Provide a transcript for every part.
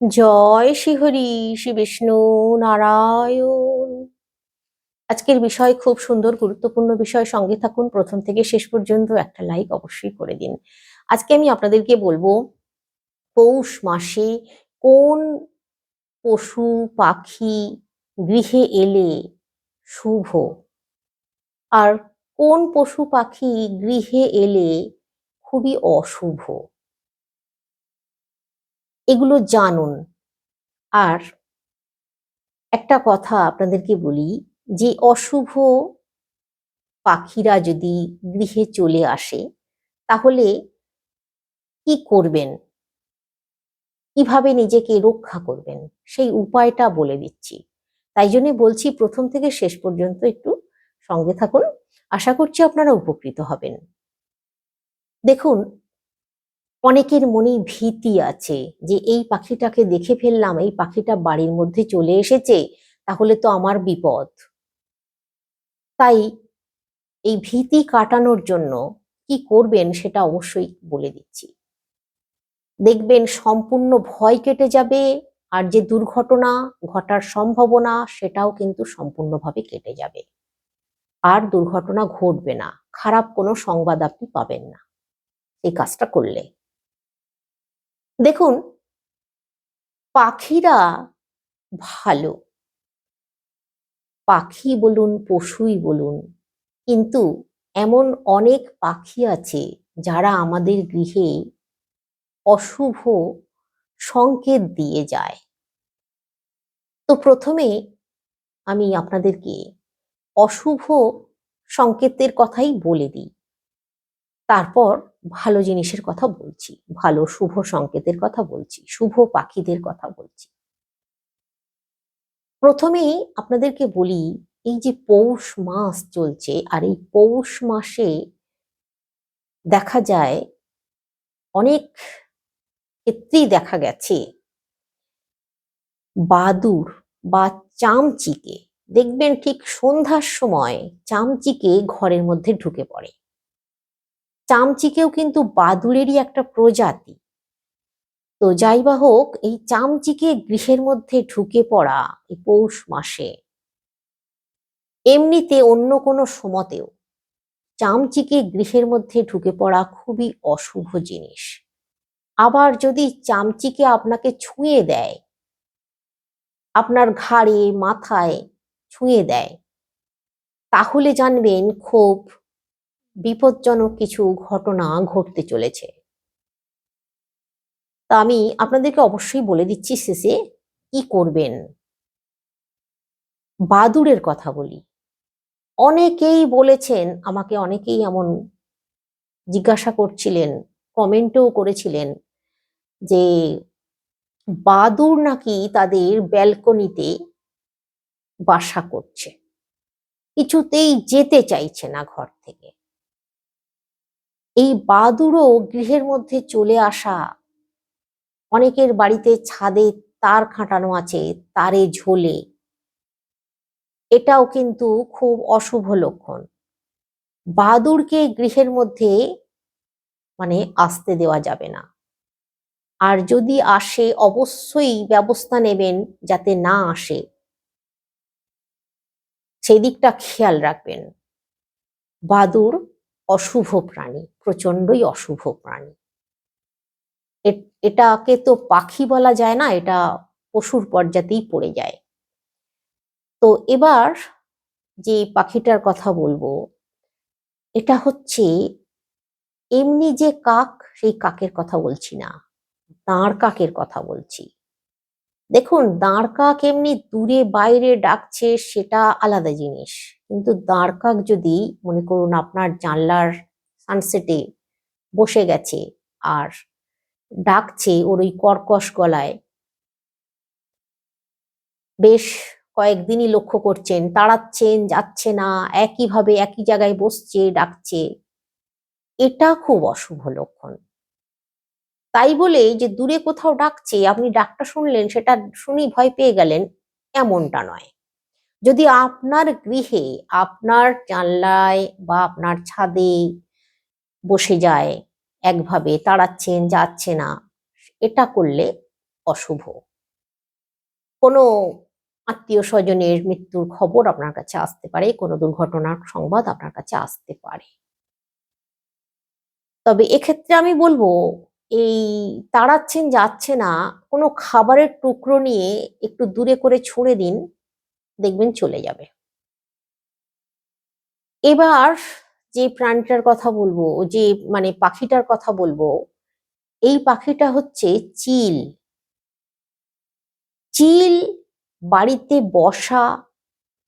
জয় শ্রীহরি শ্রী বিষ্ণু নারায়ণ। আজকের বিষয় খুব সুন্দর, গুরুত্বপূর্ণ বিষয়। সঙ্গে থাকুন, প্রথম থেকে শেষ পর্যন্ত একটা লাইক অবশ্যই করে দিন। আজকে আমি আপনাদেরকে বলব, পৌষ মাসে কোন পশু পাখি গৃহে এলে শুভ? আর কোন পশু পাখি গৃহে এলে খুবই অশুভ? এগুলো জানুন। আর একটা কথা আপনাদেরকে বলি, যে অশুভ পাখিরা যদি গৃহে চলে আসে, তাহলে কি করবেন? কীভাবে নিজেকে রক্ষা করবেন? সেই উপায়টা বলে দিচ্ছি। তাই জন্য বলছি, প্রথম থেকে শেষ পর্যন্ত একটু সঙ্গে থাকুন। আশা করছি আপনারা উপকৃত হবেন। দেখুন অনেকের মনেই ভীতি আছে যে এই পাখিটাকে দেখে ফেললাম, এই পাখিটা বাড়ির মধ্যে চলে এসেছে, তাহলে তো আমার বিপদ। তাই এই ভীতি কাটানোর জন্য কি করবেন সেটা অবশ্যই বলে দিচ্ছি। দেখবেন সম্পূর্ণ ভয় কেটে যাবে আর যে দুর্ঘটনা ঘটার সম্ভাবনা সেটাও কিন্তু সম্পূর্ণভাবে কেটে যাবে। আর দুর্ঘটনা ঘটবে না, খারাপ কোনো সংবাদ আপনি পাবেন না। এই কাজটা করলে। দেখুন, পাখিরা ভালো। পাখি বলুন, পশুই বলুন, কিন্তু এমন অনেক পাখি আছে যারা আমাদের গৃহে অশুভ সংকেত দিয়ে যায়। তো প্রথমে আমি আপনাদেরকে অশুভ সংকেতের কথাই বলে দিই। তারপর ভালো জিনিসের কথা বলছি, ভালো শুভ সংকেতের কথা বলছি, শুভ পাখিদের কথা বলছি। প্রথমেই আপনাদেরকে বলি, এই যে পৌষ মাস চলছে আর এই পৌষ মাসে দেখা যায় অনেক ক্ষেত্রেই দেখা গেছে বাদুর বা চামচিকে, দেখবেন ঠিক সন্ধ্যার সময় চামচিকে ঘরের মধ্যে ঢুকে পড়ে। চামচিকেও কিন্তু বাদুড়েরই একটা প্রজাতি। তো যাই বা হোক, এই চামচিকে গৃহের মধ্যে ঢুকে পড়া এই পৌষ মাসে। এমনিতে অন্য কোনো সময়তেও চামচিকে গৃহের মধ্যে ঢুকে পড়া খুবই অশুভ জিনিস। আবার যদি চামচিকে আপনাকে ছুঁয়ে দেয়, আপনার ঘাড়ে, মাথায় ছুঁয়ে দেয়, তাহলে জানবেন খুব বিপজ্জনক কিছু ঘটনা ঘটতে চলেছে। তা আমি আপনাদেরকে অবশ্যই বলে দিচ্ছি শেষে, কি করবেন? বাদুড়ের কথা বলি। অনেকেই বলেছেন, আমাকে অনেকেই এমন জিজ্ঞাসা করছিলেন, কমেন্টও করেছিলেন যে বাদুর নাকি তাদের ব্যালকনিতে বাসা করছে। কিছুতেই যেতে চাইছে না ঘর থেকে। এই বাদুড়ও গৃহের মধ্যে চলে আসা। অনেকের বাড়িতে ছাদে তার খাটানো আছে, তারে ঝোলে। এটাও কিন্তু খুব অশুভ লক্ষণ। বাদুড়কে গৃহের মধ্যে মানে আসতে দেওয়া যাবে না। আর যদি আসে, অবশ্যই ব্যবস্থা নেবেন যাতে না আসে। সেই দিকটা খেয়াল রাখবেন। বাদুর অশুভ প্রাণী। প্রচন্ডই অশুভ প্রাণী। এটাকে তো পাখি বলা যায় না, এটা পশুর পর্যাতেই পড়ে যায়। তো এবার যে পাখিটার কথা বলব, এটা হচ্ছে এমনি যে কাক, সেই কাকের কথা বলছি না, দাঁড় কাকের কথা বলছি। দেখুন, দাঁড় কাক এমনি দূরে বাইরে ডাকছে, সেটা আলাদা জিনিস। কিন্তু দাঁড় কাক যদি, মনে করুন আপনার জানলার সানসেটে বসে গেছে আর ডাকছে ওর ওই কর্কশ গলায়। বেশ কয়েকদিনই লক্ষ্য করছেন, তাড়াচ্ছেন যাচ্ছে না, একইভাবে একই জায়গায় বসছে, ডাকছে। এটা খুব অশুভ লক্ষণ। তাই বলে যে দূরে কোথাও ডাকছে, আপনি ডাকটা শুনলেন, সেটা শুনি ভয় পেয়ে গেলেন, এমনটা নয়। যদি আপনার গৃহে, আপনার জানলায় বা আপনার ছাদে বসে যায়, একভাবে তাড়াচ্ছেন যাচ্ছে না। এটা করলে অশুভ। কোনো আত্মীয় স্বজনের মৃত্যুর খবর আপনার কাছে আসতে পারে, কোনো দুর্ঘটনার সংবাদ আপনার কাছে আসতে পারে। তবে এক্ষেত্রে আমি বলব, এই তাড়াচ্ছেন যাচ্ছে না, কোনো খাবারের টুকরো নিয়ে একটু দূরে করে ছুঁড়ে দিন, দেখবেন চলে যাবে। এবার যে প্রাণীটার কথা বলব যে মানে পাখিটার কথা বলব, এই পাখিটা হচ্ছে চিল। চিল বাড়িতে বসা,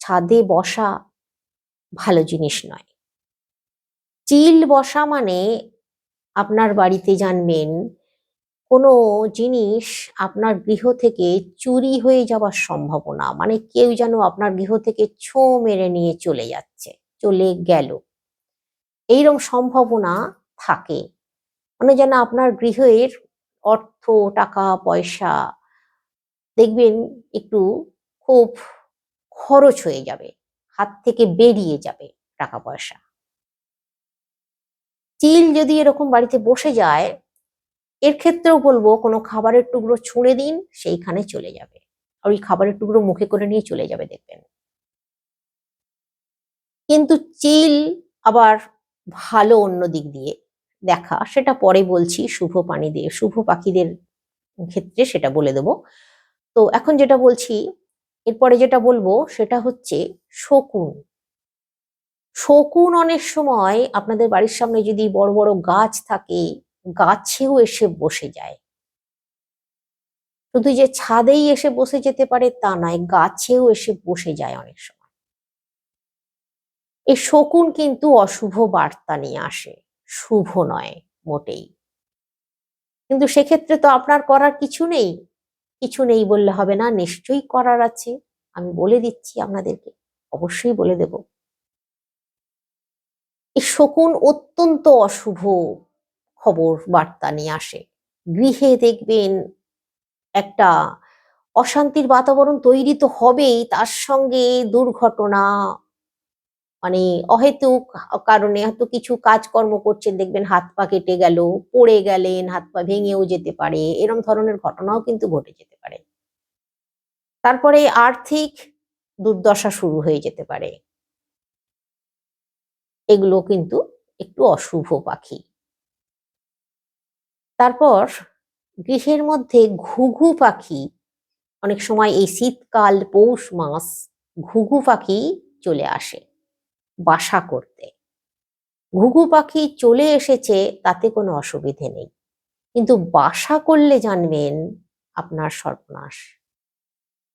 ছাদে বসা ভালো জিনিস নয়। চিল বসা মানে আপনার বাড়িতে জানবেন, কোনো জিনিস আপনার গৃহ থেকে চুরি হয়ে যাওয়ার সম্ভাবনা মানে কেউ যেন আপনার গৃহ থেকে ছো মেরে নিয়ে চলে যাচ্ছে, চলে গেল। এইরকম সম্ভাবনা থাকে। মানে যেন আপনার গৃহের অর্থ, টাকা, পয়সা দেখবেন একটু খুব খরচ হয়ে যাবে। হাত থেকে বেরিয়ে যাবে টাকা, পয়সা। চিল যদি এরকম বাড়িতে বসে যায়, এর ক্ষেত্রেও বলব কোনো খাবারের টুকরো ছুঁড়ে দিন, সেইখানে চলে যাবে। আর ওই খাবারের টুকরো মুখে করে নিয়ে চলে যাবে দেখবেন। কিন্তু চিল আবার ভালো অন্য দিক দিয়ে দেখা, সেটা পরে বলছি, শুভ পানি দিয়ে শুভ পাখিদের ক্ষেত্রে সেটা বলে দেব। তো এখন যেটা বলছি, এরপরে যেটা বলব, সেটা হচ্ছে শকুন। শকুন অনেক সময় আপনাদের বাড়ির সামনে যদি বড় বড় গাছ থাকে, গাছেও এসে বসে যায়। শুধু যে ছাদেই এসে বসে যেতে পারে তা নয়, গাছেও এসে বসে যায় অনেক সময়। এই শকুন কিন্তু অশুভ বার্তা নিয়ে আসে, শুভ নয় মোটেই। কিন্তু সেক্ষেত্রে তো আপনার করার কিছু নেই কিছু নেই বললে হবে না, নিশ্চয়ই করার আছে, আমি বলে দিচ্ছি আপনাদেরকে, অবশ্যই বলে দেব। এই শকুন অত্যন্ত অশুভ খবর বার্তা নিয়ে আসে, গৃহে দেখবেন একটা অশান্তির বাতাবরণ তৈরি তো হবেই, তার সঙ্গে দুর্ঘটনা মানে অহেতুক কারণে হয়তো কিছু কাজকর্ম করছেন, দেখবেন হাত পা কেটে গেল, পড়ে গেলেন, হাত পা ভেঙেও যেতে পারে, এরম ধরনের ঘটনাও কিন্তু ঘটে যেতে পারে। তারপরে আর্থিক দুর্দশা শুরু হয়ে যেতে পারে। এগুলো কিন্তু একটু অশুভ পাখি। তারপর গৃহের মধ্যে ঘুঘু পাখি, অনেক সময় এই শীতকাল, পৌষ মাস, ঘুঘু পাখি চলে আসে। বাসা করতে। ঘুঘু পাখি চলে এসেছে, তাতে কোনো অসুবিধে নেই। কিন্তু বাসা করলে জানবেন আপনার সর্বনাশ।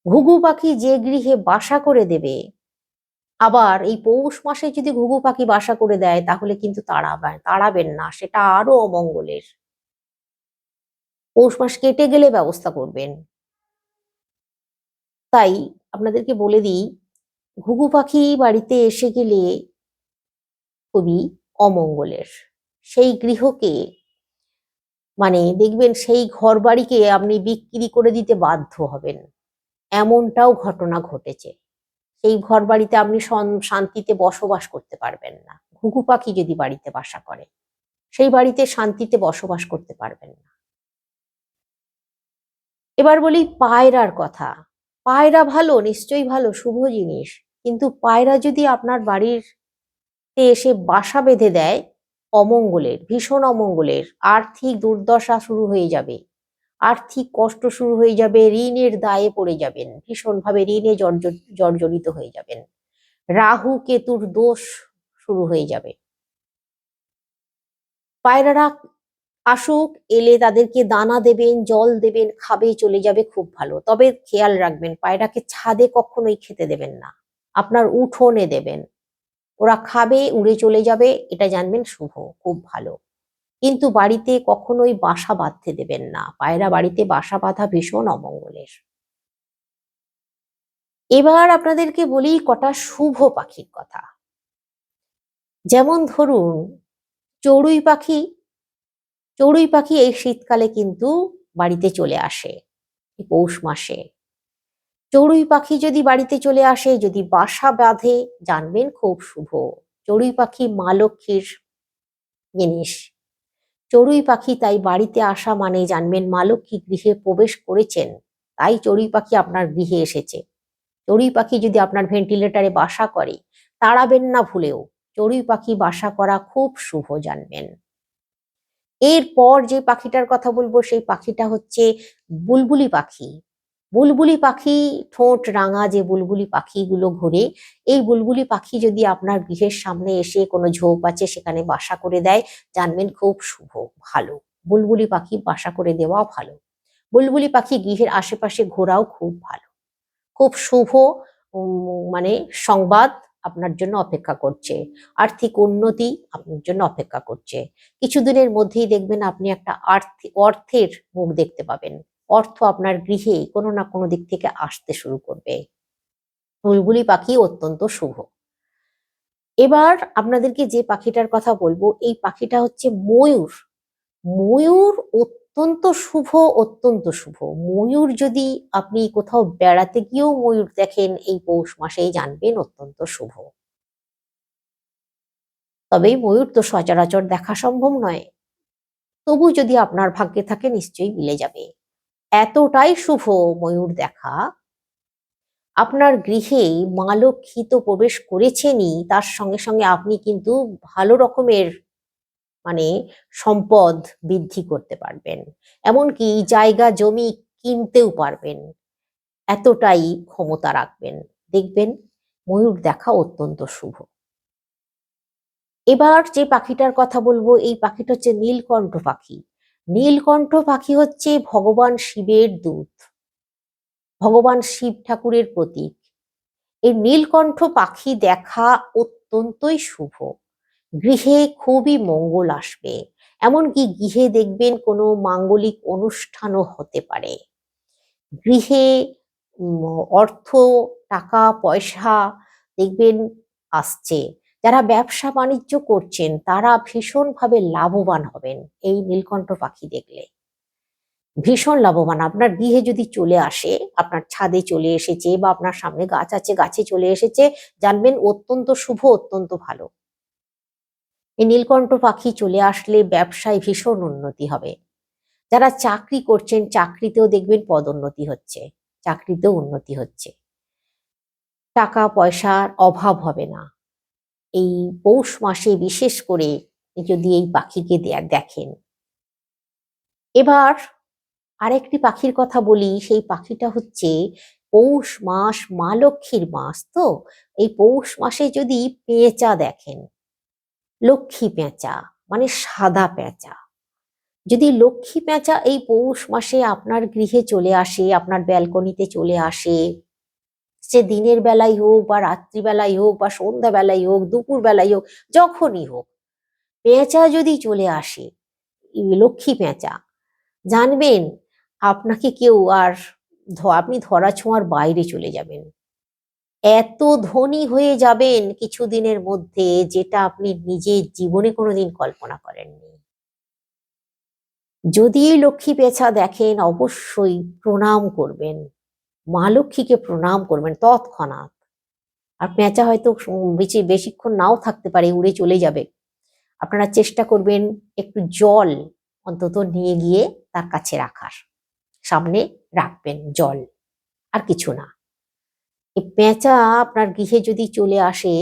ঘুঘু পাখি যে গৃহে বাসা করে দেবে, আবার এই পৌষ মাসে যদি ঘুঘু পাখি বাসা করে দেয়, তাহলে কিন্তু তাড়াবেন তাড়াবেন না, সেটা আরও অমঙ্গলের। পৌষ মাস কেটে গেলে ব্যবস্থা করবেন। তাই আপনাদেরকে বলে দিই ঘুঘু পাখি বাড়িতে এসে গেলে খুবই অমঙ্গলের। সেই গৃহকে মানে দেখবেন সেই ঘর বাড়িকে আপনি বিক্রি করে দিতে বাধ্য হবেন। এমনটাও ঘটনা ঘটেছে। সেই ঘর বাড়িতে আপনি শান্তিতে বসবাস করতে পারবেন না। ঘুঘু পাখি যদি বাড়িতে বাসা করে, সেই বাড়িতে শান্তিতে বসবাস করতে পারবেন না। এবার বলি পায়রার কথা। পায়রা ভালো, নিশ্চয়ই ভালো, শুভ জিনিস। কিন্তু পায়রা যদি আপনার বাড়ির এসে বাসা বেঁধে দেয়, অমঙ্গলের, ভীষণ অমঙ্গলের, আর্থিক দুর্দশা শুরু হয়ে যাবে। আর্থিক কষ্ট শুরু হয়ে যাবে, ঋণের দায়ে পড়ে যাবেন, ভীষণভাবে ঋণে জর্জরিত হয়ে যাবেন। রাহু কেতুর দোষ শুরু হয়ে যাবে। পায়রারা আসুক, এলে তাদেরকে দানা দেবেন, জল দেবেন, খাবে, চলে যাবে খুব ভালো। তবে খেয়াল রাখবেন, পায়রাকে ছাদে কখনোই খেতে দেবেন না। আপনার উঠোনে দেবেন। ওরা খাবে, উড়ে চলে যাবে, এটা জানবেন শুভ, খুব ভালো। কিন্তু বাড়িতে কখনোই বাসা বাঁধতে দেবেন না। পায়রা বাড়িতে বাসা বাঁধা ভীষণ অমঙ্গলের। এবার আপনাদেরকে বলি কটা শুভ পাখির কথা। যেমন ধরুন, চড়ুই পাখি। চড়ুই পাখি এই শীতকালে কিন্তু বাড়িতে চলে আসে পৌষ মাসে। চড়ুই পাখি যদি বাড়িতে চলে আসে, যদি বাসা বাঁধে, জানবেন খুব শুভ। চড়ুই পাখি মা লক্ষ্মীর জিনিস। চড়ুই পাখি তাই বাড়িতে আসা মানে জানবেন মা লক্ষ্মী গৃহে প্রবেশ করেছেন, তাই চড়ুই পাখি আপনার গৃহে এসেছে। চড়ুই পাখি যদি আপনার ভেন্টিলেটারে বাসা করে, তাড়াবেন না ভুলেও। চড়ুই পাখি বাসা করা খুব শুভ, জানবেন। এরপর যে পাখিটার কথা বলব, সেই পাখিটা হচ্ছে বুলবুলি পাখি। বুলবুলি পাখি, ঠোঁট রাঙা যে বুলবুলি পাখিগুলো ঘুরে, এই বুলবুলি পাখি যদি আপনার গৃহের সামনে এসে কোনো ঝোপ আছে, সেখানে বাসা করে দেয়, জানবেন খুব শুভ, ভালো। বুলবুলি পাখি বাসা করে দেওয়াও ভালো। বুলবুলি পাখি গৃহের আশেপাশে ঘোরাও খুব ভালো। খুব শুভ মানে সংবাদ আপনার জন্য অপেক্ষা করছে। আর্থিক উন্নতি আপনার জন্য অপেক্ষা করছে। কিছুদিনের মধ্যেই দেখবেন আপনি একটা আর্থিক অর্থের মুখ দেখতে পাবেন। অর্থ আপনার গৃহে কোনো না কোনো দিক থেকে আসতে শুরু করবে। বুলবুলি পাখি অত্যন্ত শুভ। এবার আপনাদেরকে যে পাখিটার কথা বলব, এই পাখিটা হচ্ছে ময়ূর। ময়ূর অত্যন্ত শুভ অত্যন্ত শুভ। ময়ূর যদি আপনি কোথাও বেড়াতে গিয়েও ময়ূর দেখেন, এই পৌষ মাসেই জানবেন অত্যন্ত শুভ। তবে ময়ূর তো সচরাচর দেখা সম্ভব নয়। তবু যদি আপনার ভাগ্যে থাকে, নিশ্চয়ই মিলে যাবে। এতটাই শুভ ময়ূর দেখা। আপনার গৃহে মা লক্ষ্মী তো প্রবেশ করেছেনই, তার সঙ্গে সঙ্গে আপনি কিন্তু ভালো রকমের মানে সম্পদ বৃদ্ধি করতে পারবেন। এমনকি জায়গা, জমি কিনতেও পারবেন। এতটাই ক্ষমতা রাখবেন। দেখবেন ময়ূর দেখা অত্যন্ত শুভ। এবার যে পাখিটার কথা বলব, এই পাখিটা হচ্ছে নীলকণ্ঠ পাখি। নীলকণ্ঠ পাখি হচ্ছে ভগবান শিবের দূত। ভগবান শিব ঠাকুরের প্রতীক। এই নীলকণ্ঠ পাখি দেখা অত্যন্তই শুভ। গৃহে খুবই মঙ্গল আসবে, এমনকি গৃহে দেখবেন কোনো মাঙ্গলিক অনুষ্ঠানও হতে পারে। গৃহে অর্থ, টাকা, পয়সা দেখবেন আসছে। যারা ব্যবসা বাণিজ্য করছেন, তারা ভীষণভাবে লাভবান হবেন। এই নীলকণ্ঠ পাখি দেখলে। ভীষণ লাভবান। আপনার গৃহে যদি চলে আসে, আপনার ছাদে চলে এসেছে বা আপনার সামনে গাছ আছে, গাছে চলে এসেছে, জানবেন অত্যন্ত শুভ, অত্যন্ত ভালো। এই নীলকণ্ঠ পাখি চলে আসলে ব্যবসায় ভীষণ উন্নতি হবে। যারা চাকরি করছেন, চাকরিতেও দেখবেন পদোন্নতি হচ্ছে, চাকরিতেও উন্নতি হচ্ছে। টাকা পয়সার অভাব হবে না। এই পৌষ মাসে বিশেষ করে যদি এই পাখিকে দেখেন। এবার আরেকটি পাখির কথা বলি, সেই পাখিটা হচ্ছে পৌষ মাস মা লক্ষ্মীর মাস, তো? এই পৌষ মাসে যদি পেঁচা দেখেন, লক্ষ্মী পেঁচা মানে সাদা পেঁচা। যদি লক্ষ্মী পেঁচা এই পৌষ মাসে আপনার গৃহে চলে আসে, আপনার ব্যালকনিতে চলে আসে সে দিনের বেলায় হোক বা রাত্রিবেলায় হোক বা সন্ধ্যা বেলায় হোক, দুপুর বেলায় হোক, যখনই হোক, পেঁচা যদি চলে আসে লক্ষ্মী পেঁচা, জানবেন আপনাকে কেউ আর আপনি ধরা ছোঁয়ার বাইরে চলে যাবেন। এত ধনী হয়ে যাবেন কিছুদিনের মধ্যে যেটা আপনি নিজের জীবনে কোনোদিন কল্পনা করেননি। যদি লক্ষ্মী পেঁচা দেখেন, অবশ্যই প্রণাম করবেন। মা লক্ষ্মীকে প্রণাম করবেন তৎক্ষণাৎ। আর পেঁচা হয়তো বেঁচে বেশিক্ষণ নাও থাকতে পারে, উড়ে চলে যাবে। আপনারা চেষ্টা করবেন একটু জল অন্তত নিয়ে গিয়ে তার কাছে রাখার। সামনে রাখবেন জল, আর কিছু না। এই পেঁচা আপনার গৃহে যদি চলে আসে,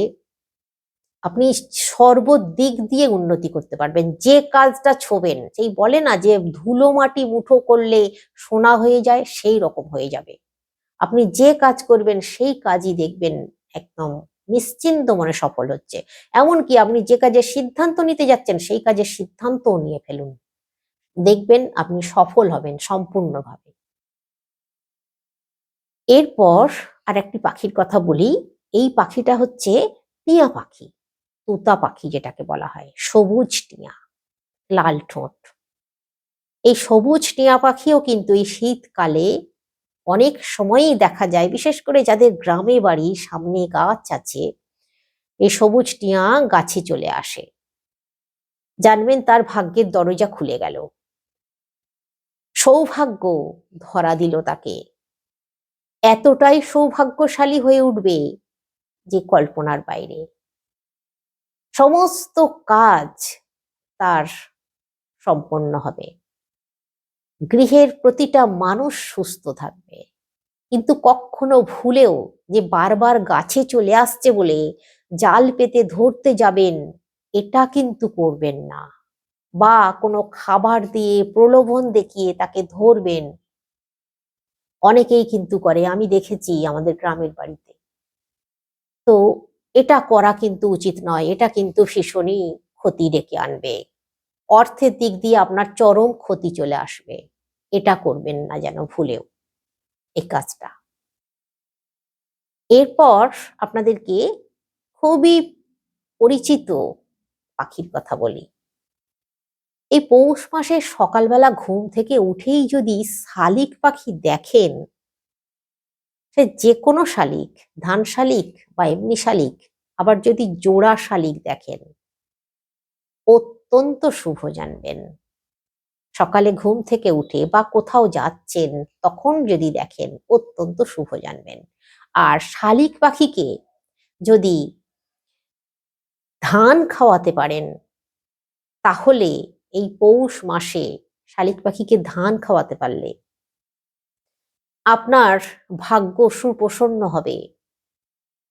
আপনি সর্বদিক দিয়ে উন্নতি করতে পারবেন। যে কাজটা ছোবেন, সেই বলে না যে ধুলো মাটি মুঠো করলে সোনা হয়ে যায়, সেই রকম হয়ে যাবে। আপনি যে কাজ করবেন, সেই কাজই দেখবেন একদম নিশ্চিন্ত মনে সফল হচ্ছে। এমনকি আপনি যে কাজের সিদ্ধান্ত নিতে যাচ্ছেন, সেই কাজের সিদ্ধান্তও নিয়ে ফেলুন। দেখবেন আপনি সফল হবেন সম্পূর্ণভাবে। এরপর আর একটি পাখির কথা বলি। এই পাখিটা হচ্ছে টিয়া পাখি, তোতা পাখি যেটাকে বলা হয়, সবুজ টিয়া, লাল ঠোঁট। এই সবুজ টিয়া পাখিও কিন্তু এই শীতকালে অনেক সময়ই দেখা যায়, বিশেষ করে যাদের গ্রামে বাড়ি সামনে গাছ আছে, এই সবুজ টিয়া গাছে চলে আসে। জানবেন তার ভাগ্যের দরজা খুলে গেল। সৌভাগ্য ধরা দিল তাকে। এতটাই সৌভাগ্যশালী হয়ে উঠবে যে কল্পনার বাইরে। সমস্ত কাজ তার সম্পন্ন হবে। গৃহের প্রতিটা মানুষ সুস্থ থাকবে। কিন্তু কখনো ভুলেও যে বারবার গাছে চলে আসছে বলে জাল পেতে ধরতে যাবেন, এটা কিন্তু করবেন না। বা কোনো খাবার দিয়ে প্রলোভন দেখিয়ে তাকে ধরবেন। অনেকেই কিন্তু করে, আমি দেখেছি আমাদের গ্রামের বাড়িতে। তো এটা করা কিন্তু উচিত নয়, এটা কিন্তু ভীষণই ক্ষতি ডেকে আনবে। অর্থের দিক দিয়ে আপনার চরম ক্ষতি চলে আসবে। এটা করবেন না যেন ভুলেও এই কাজটা। এরপর আপনাদেরকে খুবই পরিচিত পাখির কথা বলি। এই পৌষ মাসে সকালবেলা ঘুম থেকে উঠেই যদি শালিক পাখি দেখেন, সে যে কোনো শালিক, ধান শালিক বা এমনি শালিক, আবার যদি জোড়া শালিক দেখেন, অত্যন্ত শুভ জানবেন। সকালে ঘুম থেকে উঠে বা কোথাও যাচ্ছেন, তখন যদি দেখেন অত্যন্ত শুভ জানবেন। আর শালিক পাখিকে যদি ধান খাওয়াতে পারেন, তাহলে এই পৌষ মাসে শালিক পাখিকে ধান খাওয়াতে পারলে আপনার ভাগ্য সুপ্রসন্ন হবে।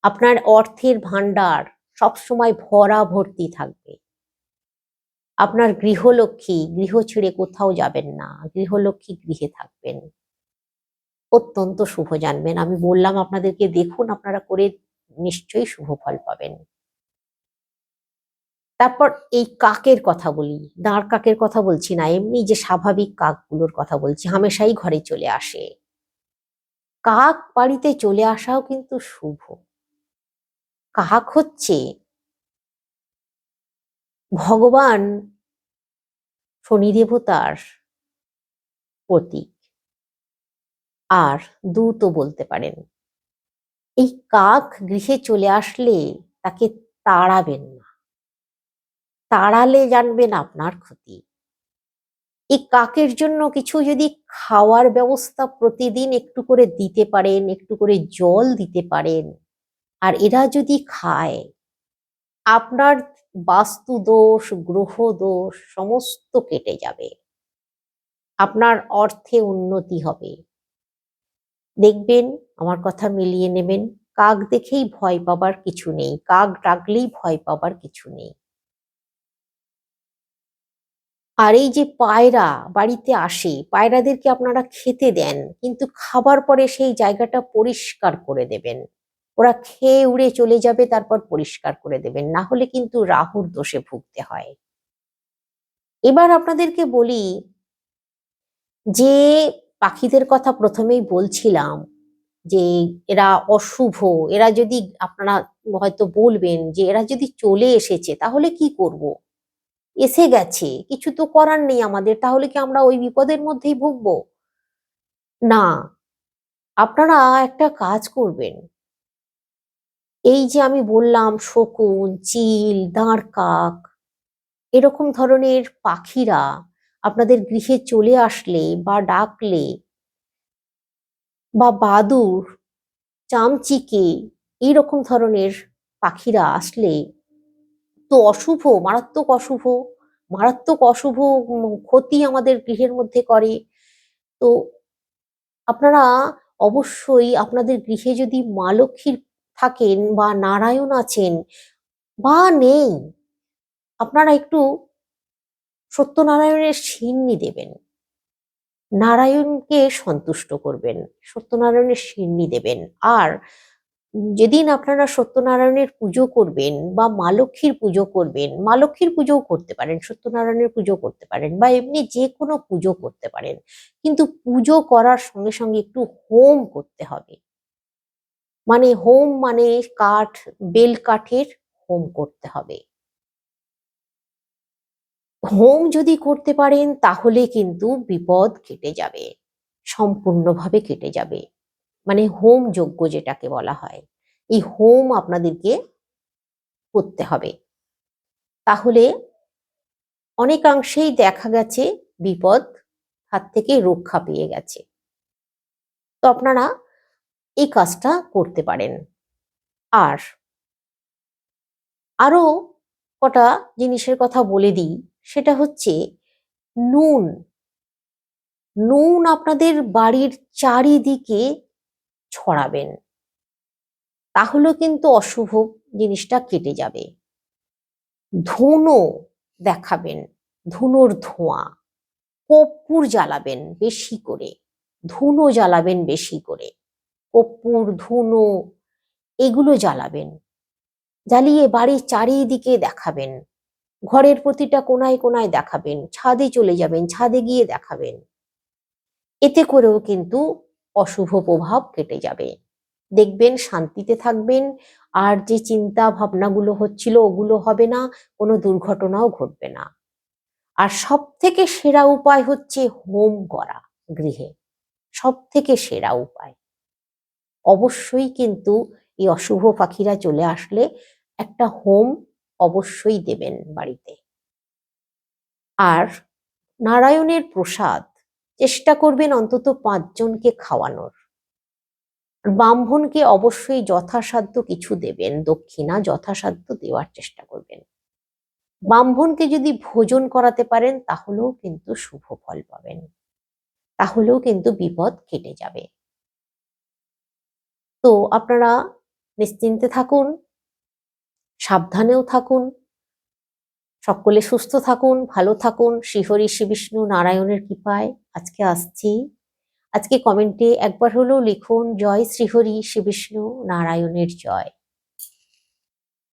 আপনার অর্থের ভাণ্ডার সবসময় ভরা ভর্তি থাকবে। আপনার গৃহলক্ষ্মী গৃহ ছেড়ে কোথাও যাবেন না। গৃহলক্ষ্মী গৃহে থাকবেন। অত্যন্ত শুভ জানবেন। আমি বললাম, আপনাদেরকে দেখুন, আপনারা করে নিশ্চয়ই শুভ ফল পাবেন। তারপর এই কাকের কথা বলি। দাঁড় কাকের কথা বলছি না, এমনি যে স্বাভাবিক কাকগুলোর কথা বলছি, হামেশাই ঘরে চলে আসে। কাক বাড়িতে চলে আসাও কিন্তু শুভ। কাক হচ্ছে ভগবান শনি দেবতার প্রতীক। আর দূত বলতে পারেন। এই কাক গৃহে চলে আসলে তাকে তাড়াবেন না। তাড়ালে জানবেন আপনার ক্ষতি। এই কাকের জন্য কিছু যদি খাওয়ার ব্যবস্থা প্রতিদিন একটু করে দিতে পারেন, একটু করে জল দিতে পারেন, আর এরা যদি খায়, আপনার বাস্তু দোষ গ্রহ দোষ সমস্ত কেটে যাবে। আপনার অর্থে উন্নতি হবে। দেখবেন, আমার কথা মিলিয়ে নেবেন, কাক দেখেই ভয় পাবার কিছু নেই, কাক ডাকলেই ভয় পাবার কিছু নেই। আর এই যে পায়রা বাড়িতে আসে, পায়রাদেরকে আপনারা খেতে দেন, কিন্তু খাবার পরে সেই জায়গাটা পরিষ্কার করে দেবেন। ওরা খেয়ে উড়ে চলে যাবে, তারপর পরিষ্কার করে দেবেন। না হলে কিন্তু রাহুর দোষে ভুগতে হয়। এবার আপনাদেরকে বলি, যে পাখিদের কথা প্রথমেই বলছিলাম, যে এরা অশুভ, এরা যদি আপনারা হয়তো বলবেন যে এরা যদি চলে এসেছে, তাহলে কি করব। এসে গেছে, কিছু তো করার নেই আমাদের, তাহলে কি আমরা ওই বিপদের মধ্যেই ভুগবো? না, আপনারা একটা কাজ করবেন এই যে আমি বললাম শকুন, চিল, দাঁড় কাক, এরকম ধরনের পাখিরা আপনাদের গৃহে চলে আসলে বা ডাকলে বা বাদুর, চামচিকে এইরকম ধরনের পাখিরা আসলে তো অশুভ, মারাত্মক অশুভ মারাত্মক অশুভ ক্ষতি আমাদের গৃহের মধ্যে করে। তো আপনারা অবশ্যই আপনাদের গৃহে যদি মা লক্ষ্মীর থাকেন বা নারায়ণ আছেন বা নেই, আপনারা একটু সত্যনারায়ণের সিন্নি দেবেন। নারায়ণকে সন্তুষ্ট করবেন, সত্যনারায়ণের সিন্নি দেবেন। আর যেদিন আপনারা সত্যনারায়ণের পুজো করবেন বা মা লক্ষ্মীর পুজো করবেন, মা লক্ষ্মীর পুজোও করতে পারেন, সত্যনারায়ণের পুজো করতে পারেন বা এমনি যে কোনো পুজো করতে পারেন। কিন্তু পুজো করার সঙ্গে সঙ্গে একটু হোম করতে হবে। মানে হোম মানে কাঠ, বেল কাঠের হোম করতে হবে। হোম যদি করতে পারেন, তাহলে কিন্তু বিপদ কেটে যাবে, সম্পূর্ণভাবে কেটে যাবে। মানে হোম যজ্ঞ যেটাকে বলা হয়, এই হোম আপনাদেরকে করতে হবে। তাহলে অনেকাংশেই দেখা গেছে বিপদ হাত থেকে রক্ষা পেয়ে গেছে। তো আপনারা এই কাজটা করতে পারেন। আর আরও কটা জিনিসের কথা বলে দিই, সেটা হচ্ছে নুন। নুন আপনাদের বাড়ির চারিদিকে ছড়াবেন। তাহলেও কিন্তু অশুভ জিনিসটা কেটে যাবে। ধুনো দেখাবেন, ধুনোর ধোঁয়া। কর্পূর জ্বালাবেন বেশি করে, ধুনো জ্বালাবেন বেশি করে। কর্পূর ধুনো, এগুলো জ্বালাবেন। জ্বালিয়ে বাড়ির চারিদিকে দেখাবেন। ঘরের প্রতিটা কোনায় কোনায় দেখাবেন। ছাদে চলে যাবেন, ছাদে গিয়ে দেখাবেন। এতে করেও কিন্তু অশুভ প্রভাব কেটে যাবে। দেখবেন, শান্তিতে থাকবেন, আর যে চিন্তা ভাবনাগুলো হচ্ছিল ওগুলো হবে না, কোনো দুর্ঘটনাও ঘটবে না। আর সব থেকে সেরা উপায় হচ্ছে হোম করা গৃহে। সব থেকে সেরা উপায়। অবশ্যই কিন্তু এই অশুভ পাখিরা চলে আসলে একটা হোম অবশ্যই দেবেন বাড়িতে। আর নারায়ণের প্রসাদ চেষ্টা করবেন অন্তত পাঁচজনকে খাওয়ানোর। ব্রাহ্মণকে অবশ্যই যথাসাধ্য কিছু দেবেন, দক্ষিণা যথাসাধ্য দেওয়ার চেষ্টা করবেন। ব্রাহ্মণকে যদি ভোজন করাতে পারেন, তাহলেও কিন্তু শুভ ফল পাবেন। তাহলেও কিন্তু বিপদ কেটে যাবে। তো আপনারা নিশ্চিন্তে থাকুন, সাবধানেও থাকুন, সকলে সুস্থ থাকুন, ভালো থাকুন। শ্রীহরি শ্রী বিষ্ণু নারায়ণের কৃপায় আজকে আসছি। আজকে কমেন্টে একবার হলেও লিখুন, জয় শ্রীহরি শ্রী বিষ্ণু নারায়ণের জয়।